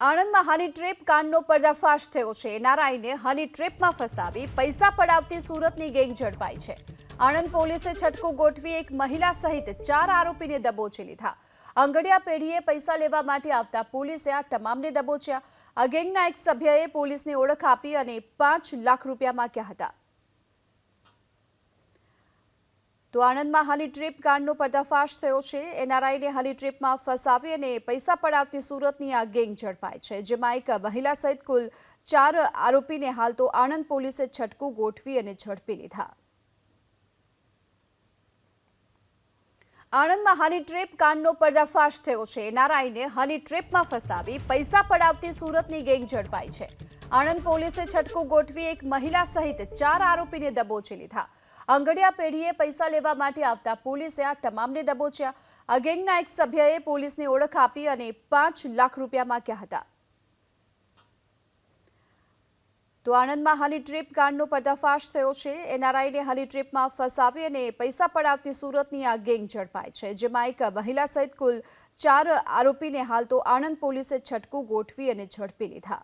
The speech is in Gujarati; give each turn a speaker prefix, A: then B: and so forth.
A: આણંદમાં હની ટ્રેપ કાંડનો પર્દાફાશ થયો છે. નારાયણને હની ટ્રેપમાં ફસાવી પૈસા પડાવતી સુરતની ગેંગ ઝડપાઈ છે. આણંદ પોલીસે છટકો ગોઠવી એક મહિલા સહિત ચાર આરોપીને દબોચી લીધા. અંગડિયા પેઢીએ પૈસા લેવા માટે આવતા પોલીસે આ તમામને દબોચ્યા. આ ગેંગના એક સભ્યએ પોલીસને ઓળખ આપી અને પાંચ લાખ રૂપિયા માંગ્યા હતા. તો આણંદમાં હાલી ટ્રીપ કાંડનો પર્દાફાશ થયો છે. એનઆરઆઈને હાલી ટ્રીપમાં ફસાવી અને પૈસા પડાવતી સુરતની આ ગેંગ ઝડપાઈ છે. જેમાં એક મહિલા સહિત કુલ ચાર આરોપીને હાલ તો આણંદ પોલીસે છટકું ગોઠવી અને ઝડપી લીધા. આણંદમાં હની ટ્રીપ કાંડનો પર્દાફાશ થયો છે. એનઆરઆઈને હની ટ્રીપમાં ફસાવી, પૈસા પડાવતી સુરતની ગેંગ ઝડપાઈ છે. આણંદ પોલીસે છટકું ગોઠવી એક મહિલા સહિત ચાર આરોપીને દબોચી લીધા. અંગડિયા પેઢીએ પૈસા લેવા માટે આવતા પોલીસે આ તમામને દબોચ્યા. આ ગેંગના એક સભ્યએ પોલીસને ઓળખ આપી અને પાંચ લાખ રૂપિયા માંગ્યા હતા. તો આણંદમાં હની ટ્રીપ કાંડનો પર્દાફાશ થયો છે. એનઆરઆઈને હની ટ્રીપમાં ફસાવી અને પૈસા પડાવતી સુરતની આ ગેંગ ઝડપાઈ છે, જેમાં એક મહિલા સહિત કુલ ચાર આરોપીને હાલ તો આણંદ પોલીસે છટકું ગોઠવી અને ઝડપી લીધા.